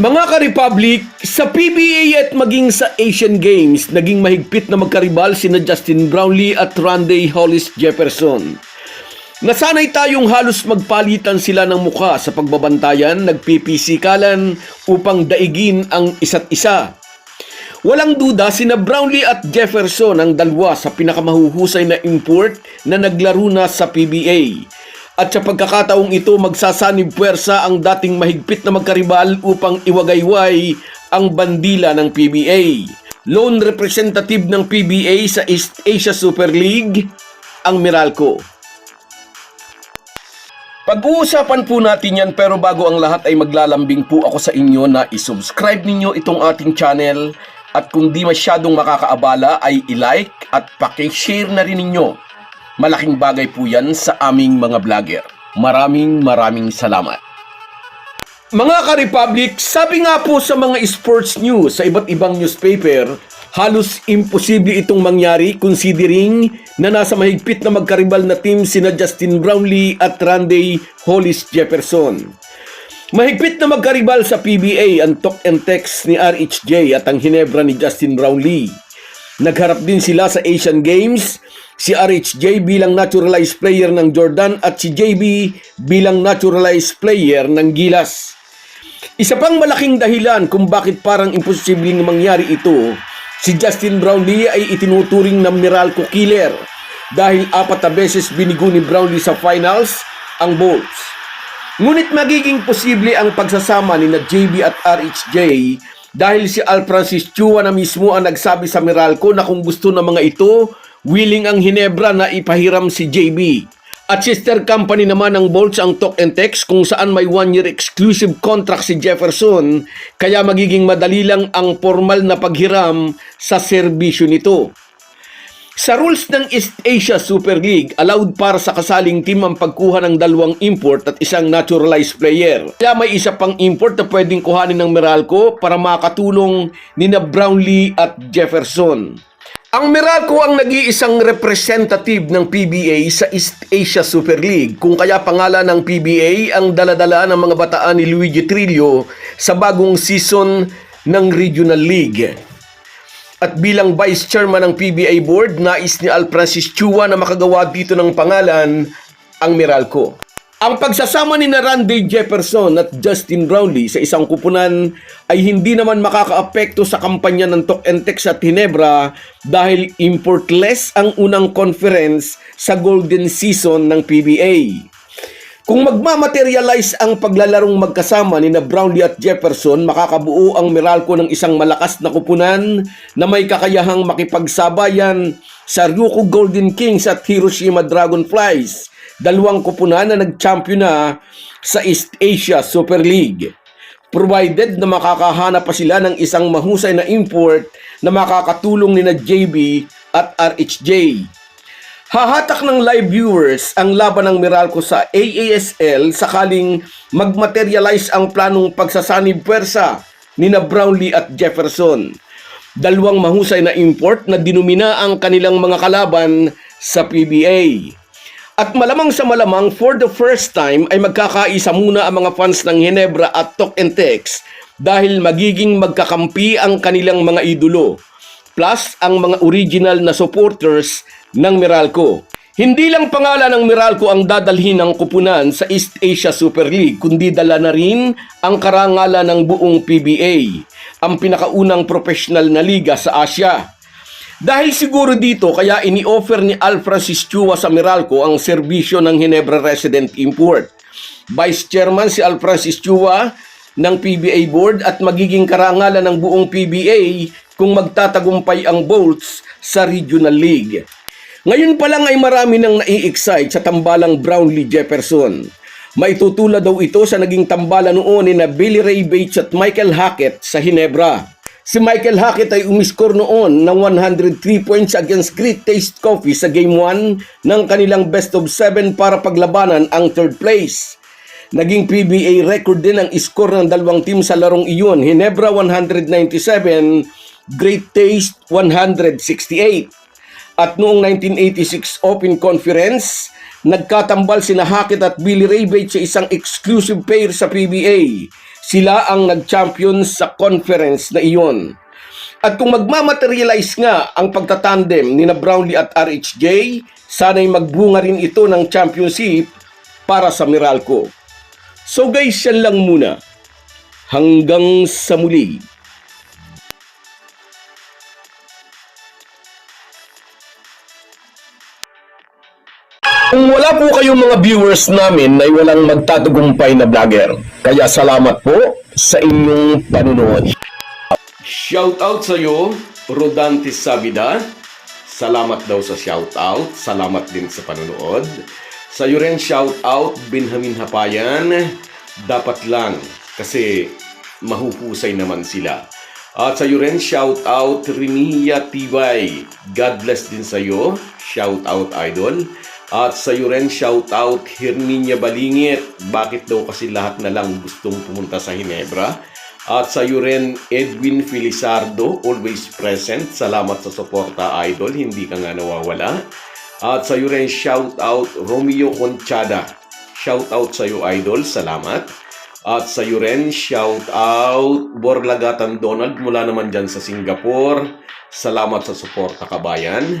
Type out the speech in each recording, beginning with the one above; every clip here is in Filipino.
Mga ka-Republic, sa PBA at maging sa Asian Games, naging mahigpit na magkaribal sina Justin Brownlee at Randy Hollis Jefferson. Nasanay tayong halos magpalitan sila ng muka sa pagbabantayan, nagpipisikalan upang daigin ang isa't isa. Walang duda sina Brownlee at Jefferson ang dalawa sa pinakamahuhusay na import na naglaro na sa PBA. At sa pagkakataong ito magsasanib puwersa ang dating mahigpit na magkaribal upang iwagayway ang bandila ng PBA. Lone representative ng PBA sa East Asia Super League, ang Meralco. Pag-uusapan po natin yan pero bago ang lahat ay maglalambing po ako sa inyo na isubscribe ninyo itong ating channel at kung di masyadong makakaabala ay i-like at pakishare na rin ninyo. Malaking bagay po yan sa aming mga vlogger. Maraming maraming salamat. Mga ka-Republic, sabi nga po sa mga sports news sa iba't ibang newspaper, halos imposible itong mangyari considering na nasa mahigpit na magkaribal na team sina Justin Brownlee at Randy Hollis Jefferson. Mahigpit na magkaribal sa PBA ang talk and text ni RHJ at ang Hinebra ni Justin Brownlee. Nagharap din sila sa Asian Games, si RHJ bilang naturalized player ng Jordan at si JB bilang naturalized player ng Gilas. Isa pang malaking dahilan kung bakit parang imposibleng mangyari ito, si Justin Brownlee ay itinuturing na Meralco Killer dahil apat na beses binigo ni Brownlee sa finals ang Bulls. Ngunit magiging posible ang pagsasama ni na JB at RHJ dahil si Al Francis Chua na mismo ang nagsabi sa Meralco na kung gusto ng mga ito, willing ang Hinebra na ipahiram si JB. At sister company naman ng Bolts ang Talk and Text kung saan may one-year exclusive contract si Jefferson kaya magiging madali lang ang formal na paghiram sa serbisyo nito. Sa rules ng East Asia Super League, allowed para sa kasaling team ang pagkuha ng dalawang import at isang naturalized player. Kaya may isa pang import na pwedeng kuhanin ng Meralco para makatulong ni na Brownlee at Jefferson. Ang Meralco ang nag-iisang representative ng PBA sa East Asia Super League kung kaya pangalan ng PBA ang daladala ng mga bataan ni Luigi Trillo sa bagong season ng Regional League. At bilang Vice Chairman ng PBA Board, nais ni Al Francis Chua na makagawa dito ng pangalan ang Meralco. Ang pagsasama ni Randy Jefferson at Justin Brownlee sa isang kupunan ay hindi naman makakaapekto sa kampanya ng Talk and Text at Hinebra dahil importless ang unang conference sa golden season ng PBA. Kung magmamaterialize ang paglalarong magkasama ni na Brownlee at Jefferson, makakabuo ang Meralco ng isang malakas na kupunan na may kakayahang makipagsabayan sa Ryukyu Golden Kings at Hiroshima Dragonflies, dalawang kupunan na nag-champion na sa East Asia Super League. Provided na makakahanap pa sila ng isang mahusay na import na makakatulong ni na JB at RHJ. Hahatak ng live viewers ang laban ng Meralco sa AASL sakaling magmaterialize ang planong pagsasanib pwersa ni na Brownlee at Jefferson. Dalawang mahusay na import na dinumina ang kanilang mga kalaban sa PBA. At malamang sa malamang, for the first time ay magkakaisa muna ang mga fans ng Hinebra at Talk and Text dahil magiging magkakampi ang kanilang mga idolo plus ang mga original na supporters ng Meralco. Hindi lang pangalan ng Meralco ang dadalhin ng kupunan sa East Asia Super League, kundi dala na rin ang karangalan ng buong PBA, ang pinakaunang professional na liga sa Asia. Dahil siguro dito kaya ini-offer ni Al Francis Chua sa Meralco ang serbisyo ng Hinebra Resident Import. Vice Chairman si Al Francis Chua ng PBA Board at magiging karangalan ng buong PBA kung magtatagumpay ang Bolts sa Regional League. Ngayon pa lang ay marami nang nai-excite sa tambalang Brownlee Jefferson. Maitutula daw ito sa naging tambala noon ni na Billy Ray Bates at Michael Hackett sa Hinebra. Si Michael Hackett ay umiskor noon ng 103 points against Great Taste Coffee sa Game 1 ng kanilang best of 7 para paglabanan ang third place. Naging PBA record din ang iskor ng dalawang team sa larong iyon, Hinebra 197, Great Taste 168. At noong 1986 Open Conference, nagkatambal sina Hackett at Billy Ray Bates sa isang exclusive pair sa PBA. Sila ang nag-champion sa conference na iyon. At kung magmamaterialize nga ang pagtatandem ni na Brownlee at RHJ, sana'y magbunga rin ito ng championship para sa Meralco. So guys, yan lang muna. Hanggang sa muli. Kung wala po kayong mga viewers namin ay walang magtatagumpay na vlogger. Kaya salamat po sa inyong panunood. Shoutout sa iyo, Rodantis Sabida. Salamat daw sa shoutout. Salamat din sa panunood. Sa iyo rin shoutout, Benjamin Hapayan. Dapat lang kasi mahuhusay naman sila. At sa iyo rin shoutout, Riniya Tibay. God bless din sa iyo. Shoutout idol. At sa iyo rin shoutout, Herminia Balingit. Bakit daw kasi lahat na lang gustong pumunta sa Hinebra? At sa iyo rin, Edwin Felizardo, always present. Salamat sa suporta, idol. Hindi ka nga nawawala. At sa iyo rin, shout out Romeo Conchada. Shout out sa iyo, idol. Salamat. At sa iyo rin, shout out Borlagatan Donald mula naman dyan sa Singapore. Salamat sa suporta, kabayan.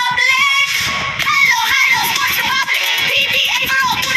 Get out!